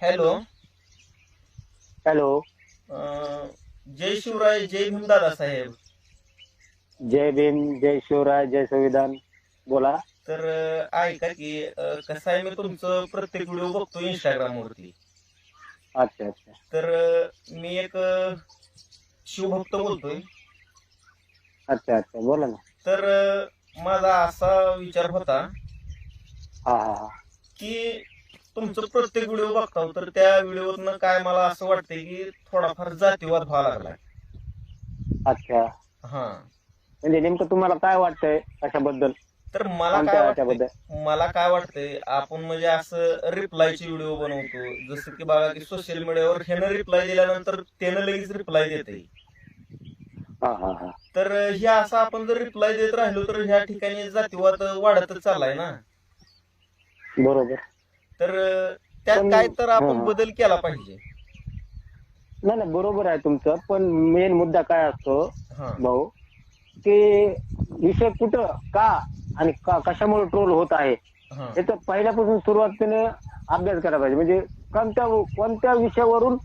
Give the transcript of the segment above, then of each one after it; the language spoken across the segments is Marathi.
हॅलो हॅलो जय शिवराय जय भीम दादा साहेब. जय भीम जय शिवराय जय संविधान. बोला. तर ऐका की कसं आहे मी तुमचं प्रत्येक व्हिडिओ बघतो इंस्टाग्राम वरती अच्छा अच्छा. तर मी एक शिवभक्त बोलतोय. अच्छा अच्छा. बोला ना. तर माझा असा विचार होता हा हा हा. की तुमचं प्रत्येक व्हिडिओ बघता तर त्या व्हिडिओतनं काय मला असं वाटतंय की थोडाफार जातीवाद व्हावा लागलाय. अच्छा. हा. म्हणजे नेमकं तुम्हाला काय वाटतंय अशाबद्दल? तर मला काय वाटतंय मला काय वाटतंय आपण म्हणजे असं रिप्लायचे व्हिडिओ बनवतो. जसं की बघा की सोशल मीडियावर ह्यानं रिप्लाय दिल्यानंतर त्यानं लगेच रिप्लाय देते तर हे असं आपण जर रिप्लाय देत राहिलो तर ह्या ठिकाणी जातीवाद वाढतच चाललाय ना. बरोबर. तर त्यात काय तर आपण. बदल केला पाहिजे. नाही नाही बरोबर आहे तुमचं पण मेन मुद्दा काय असतो भाऊ की विषय कुठं का आणि का कशामुळे ट्रोल होत आहे हा. याचा पहिल्यापासून सुरुवातीने अभ्यास करायला पाहिजे. म्हणजे कोणत्या कोणत्या विषयावरून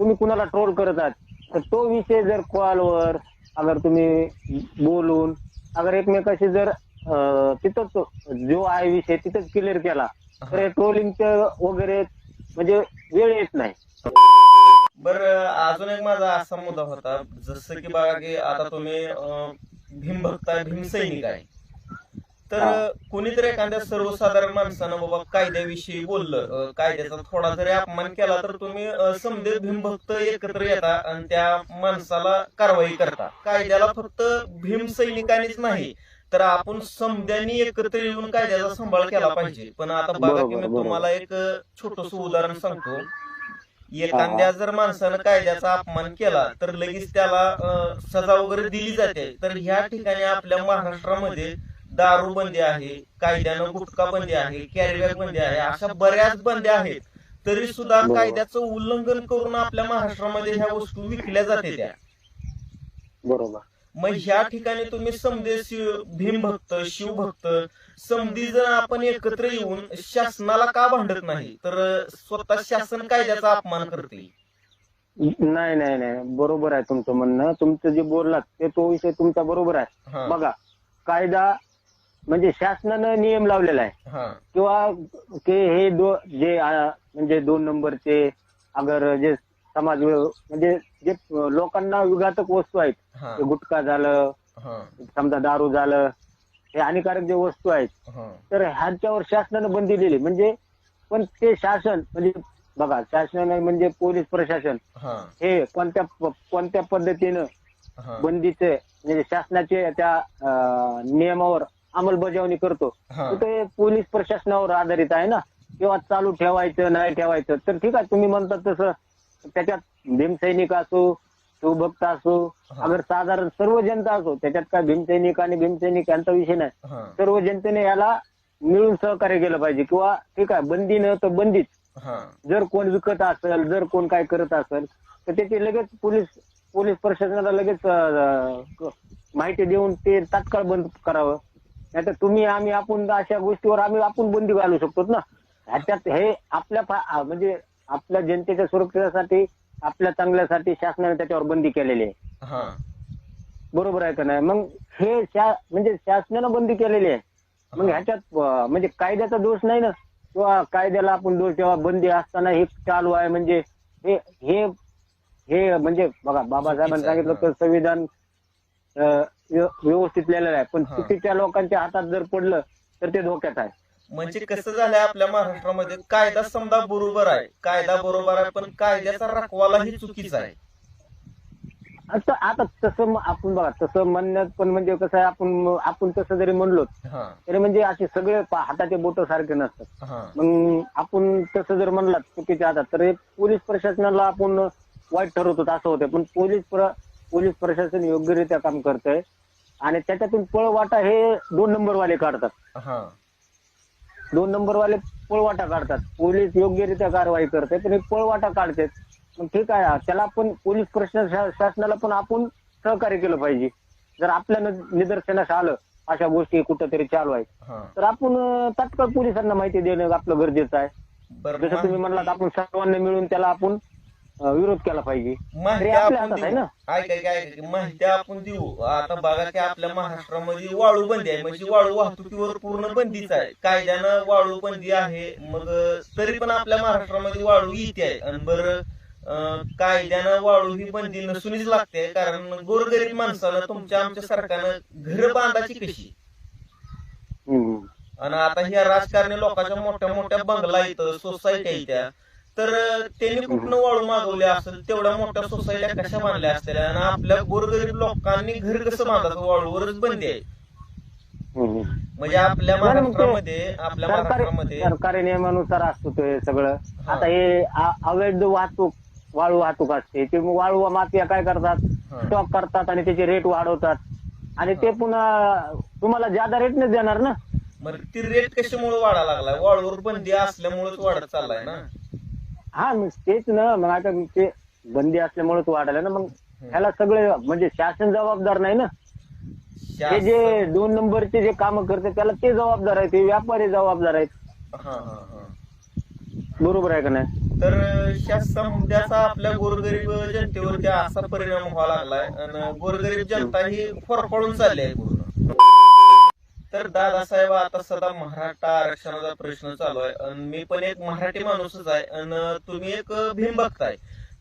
तुम्ही कुणाला ट्रोल करत आहात? तर तो विषय जर कॉलवर अगर तुम्ही बोलून अगर एकमेकाशी जर तिथंच जो आहे विषय तिथंच क्लिअर केला ट्रोलिंगचं वगैरे म्हणजे वेळ येत नाही. बर अजून एक माझा असा मुद्दा होता. जसं की बघा की आता तुम्ही भीमभक्त आहे भीमसैनिक आहे. तर. कोणीतरी एखाद्या सर्वसाधारण माणसानं बाबा कायद्याविषयी बोललं कायद्याचा थोडा जरी अपमान केला तर तुम्ही समजे भीमभक्त एकत्र येता आणि त्या माणसाला कारवाई करता कायद्याला फक्त भीमसैनिकांनीच नाही तर आपण समद्यांनी एकत्र येऊन कायद्याचा सांभाळ केला पाहिजे. पण आता बघा की मी. तुम्हाला एक छोटस उदाहरण सांगतो. एखाद्या जर माणसानं कायद्याचा अपमान केला तर लगेच त्याला सजा वगैरे दिली जाते. तर ह्या ठिकाणी आपल्या महाराष्ट्रामध्ये दारू बंदी आहे कायद्यानं गुटखा बंदी आहे कॅरीबॅग बंदी आहे अशा बऱ्याच बंदी आहेत. तरी सुद्धा. कायद्याचं उल्लंघन करून आपल्या महाराष्ट्रामध्ये ह्या वस्तू विकल्या जाते त्या. बरोबर. मग ह्या ठिकाणी तुम्ही समजे शिव भीमभक्त शिवभक्त समधी जर आपण एकत्र येऊन शासनाला का भांडत नाही? तर स्वतः शासन कायद्याचा अपमान करते नाही नाही नाही. बरोबर आहे तुमचं म्हणणं. तुमचं जे बोललात ते तो विषय तुमचा बरोबर आहे. बघा कायदा म्हणजे शासनानं नियम लावलेला आहे. हा. किंवा हे दो जे म्हणजे दोन नंबरचे अगर जे समाज म्हणजे जे लोकांना विघातक वस्तू आहेत हा. ते गुटखा झालं हा. समजा दारू झालं हे हानिकारक जे वस्तू आहेत हा. तर ह्यांच्यावर शासनानं बंदी दिली. म्हणजे पण ते शासन म्हणजे बघा शासनानं म्हणजे पोलीस प्रशासन हा. हे कोणत्या कोणत्या पद्धतीनं हा. बंदीचे म्हणजे शासनाचे त्या अं, नियमावर अंमलबजावणी करतो हा. तर ते पोलीस प्रशासनावर आधारित आहे ना? किंवा चालू ठेवायचं नाही ठेवायचं तर ठीक आहे तुम्ही म्हणतात तसं त्याच्यात भीमसैनिक असो शिवभक्त असो. अगर साधारण सर्व जनता असो त्याच्यात काय भीमसैनिक आणि भीमसैनिक यांचा विषय नाही. सर्व जनतेने याला मिळून सहकार्य केलं पाहिजे किंवा ठीक आहे बंदी न तर बंदीच. जर कोण विकत असेल जर कोण काय करत असेल तर त्याची लगेच पोलीस पोलीस प्रशासनाला लगेच माहिती देऊन ते तात्काळ बंद करावं. नाहीतर तुम्ही आम्ही आपण अशा गोष्टीवर आम्ही आपण बंदी घालू शकतो ना. ह्याच्यात हे आपल्या म्हणजे आपल्या जनतेच्या सुरक्षेसाठी आपल्या चांगल्यासाठी शासनाने त्याच्यावर बंदी केलेली आहे. हा. बरोबर आहे का नाही? मग हे शा- म्हणजे शासनानं बंदी केलेली आहे. मग ह्याच्यात अं, म्हणजे कायद्याचा दोष नाही ना? किंवा कायद्याला आपण दोष तेव्हा बंदी असताना हे चालू आहे म्हणजे हे हे हे म्हणजे बघा बाबासाहेबांनी चुकीचं आहे, सांगितलं तर संविधान अं, व्य- व्यवस्थित लिहिलेलं आहे. पण हा. चुकीच्या लोकांच्या हातात जर पडलं तर ते धोक्यात आहे. म्हणजे कसं झालंय आपल्या महाराष्ट्रामध्ये कायदा समजा बरोबर आहे. कायदा बरोबर आहे पण कायद्याचा रखवालाही चुकीचा आहे. आता आता तसं आपण बघा तसं म्हणण्यात पण म्हणजे कसं आहे आपण आपण तसं जरी म्हणलो हा. तरी म्हणजे असे सगळे पा- हाताचे बोट सारखे नसतात. हा. मग आपण तसं जर म्हणलात चुकीच्या हातात तर हे पोलीस प्रशासनाला आपण वाईट ठरवतो असं होतं पण पोलीस प्र पोलीस प्रशासन योग्यरित्या काम करतंय. आणि त्याच्यातून पळवाटा हे दोन नंबरवाले काढतात. हा. दोन नंबरवाले पळवाटा काढतात. पोलीस योग्यरित्या कारवाई करते पण हे पळवाटा काढतात. मग ठीक आहे त्याला पण पोलीस प्रशासन शासनाला पण आपण सहकार्य केलं पाहिजे. जर आपल्या निदर्शनास आलं अशा गोष्टी कुठंतरी चालू आहेत. तर आपण तात्काळ पोलिसांना माहिती देणं आपलं गरजेचं आहे. जसं तुम्ही म्हणलात आपण सर्वांनी मिळून त्याला आपण अं, विरोध केला पाहिजे. माहिती तरी आपल्या आपण हातात आहे देऊ. ना? ऐका की ऐका की माहिती आपण देऊ. आता बघा की आपल्या महाराष्ट्रामध्ये वाळू बंदी आहे. म्हणजे वाळू वाहतुकीवर पूर्ण बंदीच आहे. कायद्यानं वाळू बंदी आहे. मग तरी पण आपल्या महाराष्ट्रामध्ये वाळू येते आहे. आणि बरं अं, कायद्यानं वाळू ही बंदी नसूनच लागते कारण गोरगरीब माणसाला तुमच्या आमच्या सरकारनं घर बांधाची कशी? हम्म. आणि आता ह्या राजकारणी लोकांच्या मोठ्या मोठ्या बंगला इथं सोसायट्या इथं तर त्यांनी कुठनं वाळू मागवले असेल तेवढ्या मोठ्या सोसायट्या कशा बांधल्या असतील? आणि आपल्या गोरगरीब लोकांनी घर कसं बांधायचं? वाळूवरच बंदी आहे. म्हणजे आपल्या ते महाराष्ट्रामध्ये आपल्या सरकारी महाराष्ट्रामध्ये सरकारी नियमानुसार असतो ते सगळं. आता हे अवैध वाहतूक वाळू वाहतूक असते. ते वाळू माफिया काय करतात. स्टॉक करतात आणि त्याचे रेट वाढवतात. आणि ते पुन्हा तुम्हाला ज्यादा रेटनेच देणार ना? मग ती रेट कशामुळे वाढा लागलाय? वाळूवर बंदी असल्यामुळेच वाढत चाललाय ना? हा मग तेच ना मग आता ते बंदी असल्यामुळेच वाढायला ना मग ह्याला सगळे म्हणजे शासन जबाबदार नाही ना? हे जे शासन- दोन नंबरचे जे काम करते त्याला ते जबाबदार आहेत ते व्यापारी जबाबदार आहेत. हा हा हा. बरोबर आहे का नाही? तर ह्या सध्याचा आपल्या गोरगरीब जनतेवरती असा परिणाम व्हावा लागलाय आणि गोरगरीब जनता ही फरफडून चालली आहे पूर्ण. तर दादासाहेब आता सध्या मराठा आरक्षणाचा प्रश्न चालू आहे. आणि मी पण एक मराठी माणूसच आहे. आणि तुम्ही एक भीम बघताय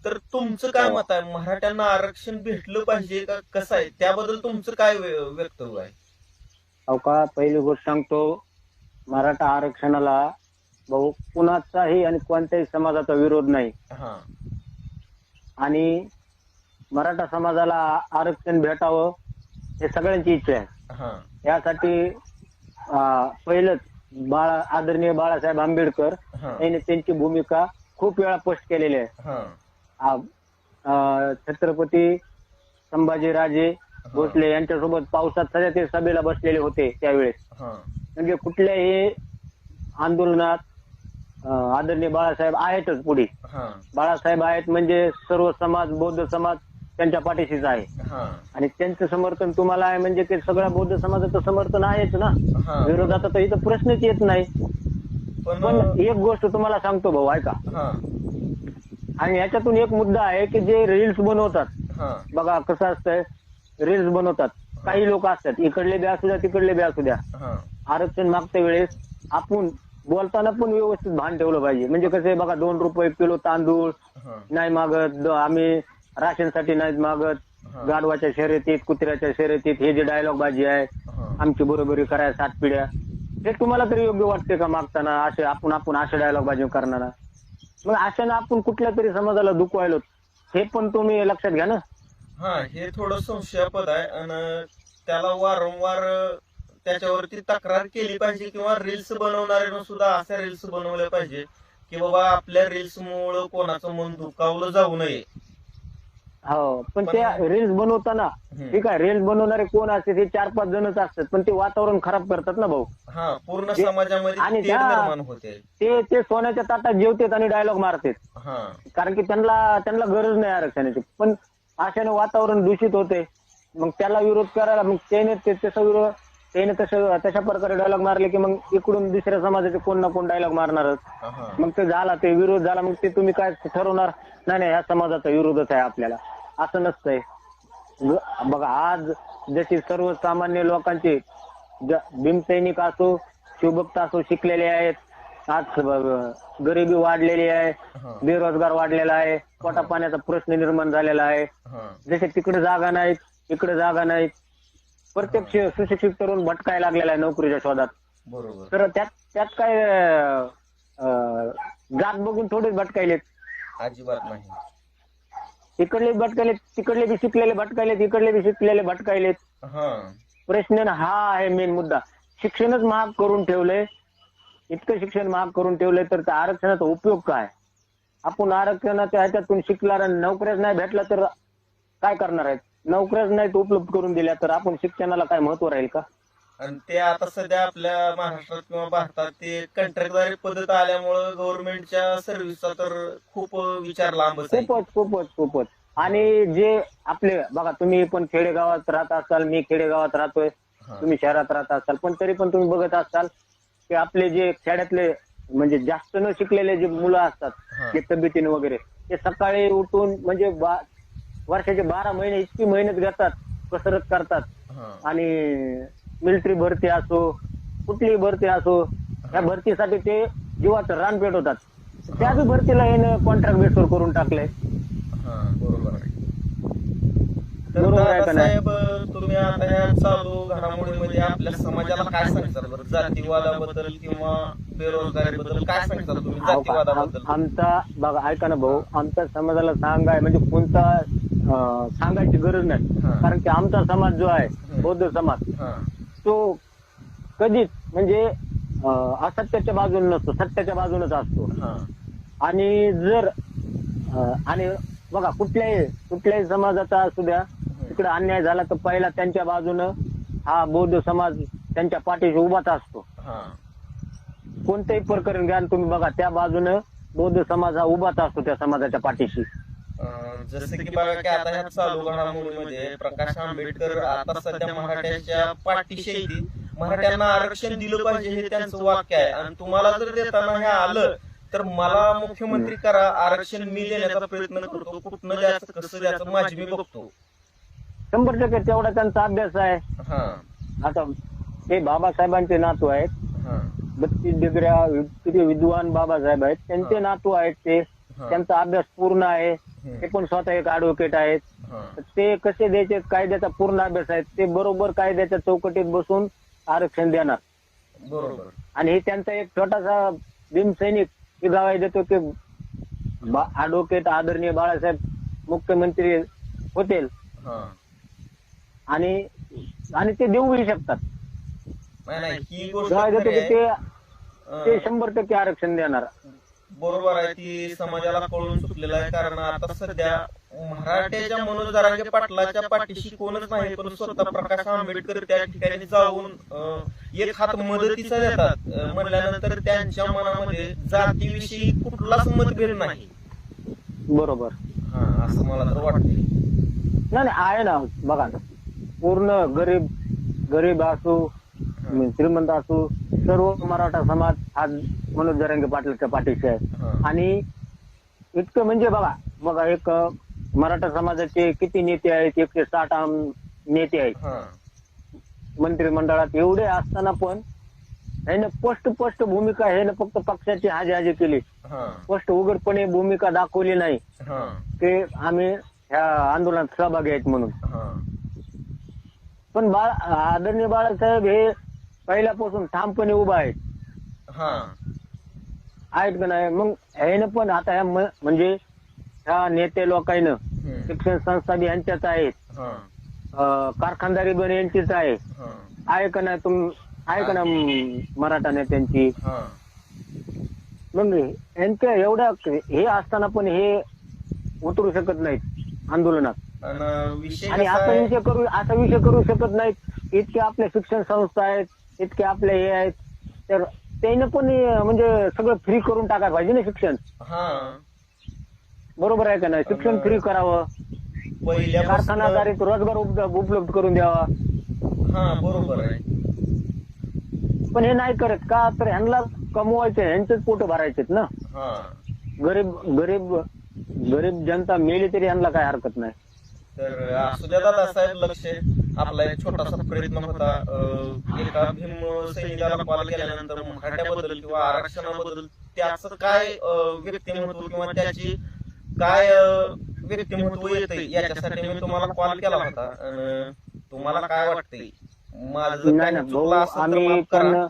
तर तुमचं काय मत आहे? मराठ्यांना आरक्षण भेटलं पाहिजे का? कसं आहे? त्याबद्दल तुमचं काय वक्तव्य आहे? अहो का? पहिली गोष्ट सांगतो. मराठा आरक्षणाला भाऊ कुणाचाही आणि कोणत्याही समाजाचा विरोध नाही. हा. आणि मराठा समाजाला आरक्षण भेटावं हे सगळ्यांची इच्छा आहे. हा यासाठी पहिलंच बाळा आदरणीय बाळासाहेब आंबेडकर यांनी त्यांची भूमिका खूप वेळा स्पष्ट केलेली आहे. हा. छत्रपती संभाजीराजे भोसले यांच्यासोबत पावसात सध्या ते सभेला बसलेले होते त्यावेळेस. हा. म्हणजे कुठल्याही आंदोलनात आदरणीय बाळासाहेब आहेतच पुढे. बाळासाहेब आहेत म्हणजे सर्व समाज बौद्ध समाज त्यांच्या पाठीशीच आहे. हा. आणि त्यांचं समर्थन तुम्हाला आहे म्हणजे ते सगळ्या बौद्ध समाजाचं समर्थन आहेच ना? हा. विरोधात तर इथं प्रश्नच येत नाही. पण पण एक गोष्ट तुम्हाला सांगतो भाऊ ऐका. हा. आणि याच्यातून एक मुद्दा आहे की जे रील्स बनवतात. हा. बघा कसं असतंय रील्स बनवतात. काही लोक असतात इकडले बी असू द्या तिकडले बी असू द्या. हा. आरक्षण मागच्या वेळेस आपण बोलताना पण व्यवस्थित भान ठेवलं पाहिजे. म्हणजे कसं आहे बघा दोन रुपये किलो तांदूळ हा. नाही मागत द- आम्ही राशनसाठी नाही मागत. हा. गाढवाच्या शर्यतीत कुत्र्याच्या शर्यतीत हे जे डायलॉग बाजी आहे हा. आमची बरोबरी करायला सात पिढ्या. हे तुम्हाला तरी योग्य वाटते का मागताना असे आपण आपण असे डायलॉग बाजी करणारा? मग अशाने आपण कुठल्या तरी समाजाला दुखवायलो हे पण तुम्ही लक्षात घ्या ना. हा हे थोडं संशयापद आहे आणि त्याला वारंवार त्याच्यावरती तक्रार केली पाहिजे किंवा रील्स बनवणाऱ्यानं सुद्धा अशा रील्स बनवल्या पाहिजे की बाबा आपल्या रील्स मुळे कोणाचं मन दुखावलं जाऊ नये. हो पण पण- त्या रील्स बनवताना हम्म. ठीक आहे रील्स बनवणारे कोण असते ते चार पाच जणच असतात पण ते वातावरण खराब करतात ना भाऊ. हा पूर्ण ते- समाजामध्ये आणि तेढ त्या- निर्माण होते. ते ते सोन्याच्या ताटात जेवतात आणि डायलॉग मारतात. हा. कारण की त्यांना त्यांना गरज नाही आरक्षणाची. पण अशाने वातावरण दूषित होते. मग त्याला विरोध करायला मग त्याने ते- तसा विरोध त्याने तसं तशा प्रकारे डायलॉग मारले की मग इकडून दुसऱ्या समाजाचे कोण ना कोण डायलॉग मारणारच. मग ते झाला ते विरोध झाला मग ते तुम्ही काय ठरवणार? नाही नाही ह्या समाजाचा विरोधच आहे आपल्याला. असं नसतंय. बघा आज जशी सर्वसामान्य लोकांचे भीमसैनिक असो शिवभक्त असो शिकलेले आहेत आज गरिबी वाढलेली आहे बेरोजगार वाढलेला आहे पोटा पाण्याचा प्रश्न निर्माण झालेला आहे. जसे तिकडे जागा नाहीत इकडे जागा नाहीत प्रत्येक शि- सुशिक्षित तरुण भटकायला लागलेला आहे नोकरीच्या शोधात. बरोबर. तर त्यात त्यात काय अं, जात बघून थोडेच भटकायलेत. अजिबात नाही. इकडले भटकायलेत तिकडले बी शिकलेले भटकायलेत इकडले बी शिकलेले भटकायलेत. हा. प्रश्न ना हा आहे मेन मुद्दा. शिक्षणच महाग करून ठेवलंय. इतकं शिक्षण महाग करून ठेवलंय तर त्या आरक्षणाचा उपयोग काय? आपण आरक्षणाच्या ह्याच्यातून शिकला आणि नोकऱ्याच नाही भेटला तर काय करणार आहेत? नोकऱ्याच नाहीत उपलब्ध करून दिल्या तर आपण शिक्षणाला काय महत्त्व राहील का आणि ते आता सध्या आपल्या महाराष्ट्रात किंवा भारतात ते कंत्राटदारी पद्धत आल्यामुळं गव्हर्नमेंटच्या सर्व्हिसचा तर खूप विचार लांबच आहे खूपच खूपच खूपच आणि जे आपले बघा तुम्ही पण खेडेगावात राहत असाल मी खेडेगावात राहतोय हा. तुम्ही शहरात राहत असाल पण तरी पण तुम्ही बघत असाल की आपले जे खेड्यातले म्हणजे जास्त न शिकलेले जे मुलं असतात हा. ते तब्येतीने वगैरे ते सकाळी उठून म्हणजे बा- वर्षाचे बारा महिने इतकी मेहनत घेतात कसरत करतात. आणि मिलिटरी भरती असो कुठलीही भरती असो या भरतीसाठी ते जीवाचं रान पेटवतात. त्या बी भरतीला हे कॉन्ट्रॅक्ट बेसवर करून टाकलंय. बरोबर? दादासाहेब तुम्ही आता ह्या चालू घडामोडीमध्ये आपल्या समाजाला काय सांगताल बरं? जातीवादाबद्दल किंवा बेरोजगारीबद्दल काय सांगताल तुम्ही? जातीवादाबद्दल. आम- आमचा बघा ऐका ना भाऊ आमच्या समाजाला सांगाय म्हणजे कोणता सांगायची गरज नाही. हा. कारण की आमचा समाज जो आहे. बौद्ध समाज हा. तो कधीच म्हणजे अं, असत्याच्या बाजूने नसतो सत्याच्या बाजूनच असतो. हा. आणि जर अं, आणि बघा कुठल्याही कुठल्याही समाजाचा असू द्या तिकडे अन्याय झाला तर पहिला त्यांच्या बाजूनं हा बौद्ध समाज त्यांच्या पाठीशी उभाच असतो. हा. कोणतेही प्रकरण घ्या आणि तुम्ही बघा त्या बाजूनं बौद्ध समाज हा उभाच असतो त्या समाजाच्या पाठीशी. अं, जसं की बघा की आता ह्या चालू घडामोडीमध्ये प्रकाश आंबेडकर आता सध्या मराठ्यांच्या पाठीशी आहेत. मराठ्यांना आरक्षण दिलं पाहिजे हे त्यांचं वाक्य आहे. आणि तुम्हाला जर देताना हे आलं तर मला मुख्यमंत्री करा आरक्षण मी देण्याचा प्रयत्न करतो कुठनं द्यायचं कसं द्यायचं माझी मी बघतो. शंभर टक्के तेवढा त्यांचा अभ्यास आहे. हा. आता ते बाबासाहेबांचे नातू आहेत. हा. बत्तीस डिग्र्या किती विद्वान बाबासाहेब आहेत. त्यांचे हा. नातू आहेत ते. हा. त्यांचा अभ्यास पूर्ण आहे. ते पण स्वतः एक ऍडव्होकेट आहेत. ते कसे द्यायचे कायद्याचा पूर्ण अभ्यास आहे ते बरोबर कायद्याच्या चौकटीत बसून आरक्षण देणार. बरोबर. आणि हे त्यांचा एक छोटासा भीमसैनिक गवाही देतो की ऍडव्होकेट आदरणीय बाळासाहेब मुख्यमंत्री होतील. हा. आणि आणि ते देऊही शकतात. देतो की. ते शंभर टक्के आरक्षण देणार. बरोबर आहे ती समाजाला कळून चुकलेलं आहे. कारण आता सध्या मराठ्याच्या मनोज जरांगे पाटलाच्या पाठीशी कोणच नाही पण स्वतः प्रकाश आंबेडकर त्या ठिकाणी जाऊन एक हात मदतीचा देतात. म्हणल्यानंतर त्यांच्या मनामध्ये जातीविषयी कुठलाच मतभेद नाही. बरोबर. हा असं मला तर वाटते नाही नाही आहे ना. बघा ना. पूर्ण गरीब गरीब असो श्रीमंत असो सर्व मराठा समाज हा मनोज जरांगे पाटलाच्या पाठीशी आहे. हा. आणि इतकं म्हणजे बघा बघा एक मराठा समाजाचे किती नेते आहेत एकशे साठ नेते आहेत. हा. मंत्रिमंडळात एवढे असताना पण ह्यानं स्पष्ट स्पष्ट भूमिका ह्यानं फक्त पक्षाची हाजी हाजी केली. हा. स्पष्ट उघडपणे भूमिका दाखवली नाही. हा. की आम्ही ह्या आंदोलनात सहभागी आहेत म्हणून. हा. पण बाळ आदरणीय बाळासाहेब हे पहिल्यापासून ठामपणे उभा आहेत. हा. आहेत का नाही? मग ह्यानं पण आता ह्या म- म्हणजे ह्या नेते लोकांनं. शिक्षण संस्था बी यांच्याच आहेत. अं, कारखानदारी पण यांचीच आहे. आहे का नाही तुम आहे का ना म- मराठा नेत्यांची? मग यांच्या एवढ्या हे असताना पण हे उतरू शकत नाहीत आंदोलनात. आणि विषय आणि कसा असा आहे? विषय करू असा विषय करू शकत नाहीत. इतके आपल्या शिक्षण संस्था आहेत इतके आपले हे आहेत. तर त्याने पण म्हणजे सगळं फ्री करून टाकायला पाहिजे ना शिक्षण. हा. बरोबर आहे का नाही? शिक्षण फ्री करावं. पहिल्यापासून कारखानादारीत रोजगार उपलब्ध उपलब्ध करून द्यावा. हा बरोबर आहे. पण हे नाही करत का? तर ह्यांना कमवायचे ह्यांचेच पोट भरायचेत ना. हा. गरीब गरीब गरीब जनता मेली तरी ह्यांना काय हरकत नाही. तर असू द्या दादा साहेब लक्ष. आपला एक छोटासा प्रयत्न होता. एका भीम सैनिकाला कॉल केल्यानंतर मराठ्याबद्दल किंवा आरक्षणाबद्दल त्याचं काय व्यक्तिमत्व किंवा त्याची काय व्यक्तिमत्व येते याच्यासाठी मी तुम्हाला कॉल केला होता. तुम्हाला काय वाटतंय? माझं नाही काय ना चुकलं भाऊ असेल तर आम्ही माफ पण करा.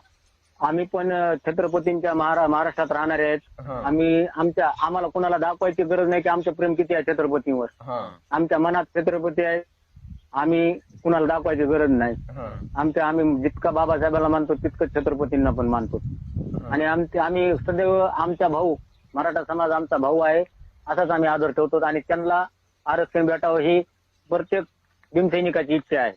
आम्ही पण छत्रपतींच्या महारा महाराष्ट्रात राहणारे आहेत. हा. आम्ही आमच्या आम्हाला कोणाला दाखवायची गरज नाही की आमचं प्रेम किती आहे छत्रपतीवर. हा. आमच्या मनात छत्रपती आहे. आम्ही कुणाला दाखवायची गरज नाही. आमच्या आम्ही जितका बाबासाहेबाला मानतो तितकं छत्रपतींना पण मानतो. आणि आमचे आम्ही सदैव आमचा भाऊ मराठा समाज आमचा भाऊ आहे असाच आम्ही आदर ठेवतो. आणि त्यांना आरक्षण भेटावं ही प्रत्येक भीमसैनिकाची इच्छा आहे.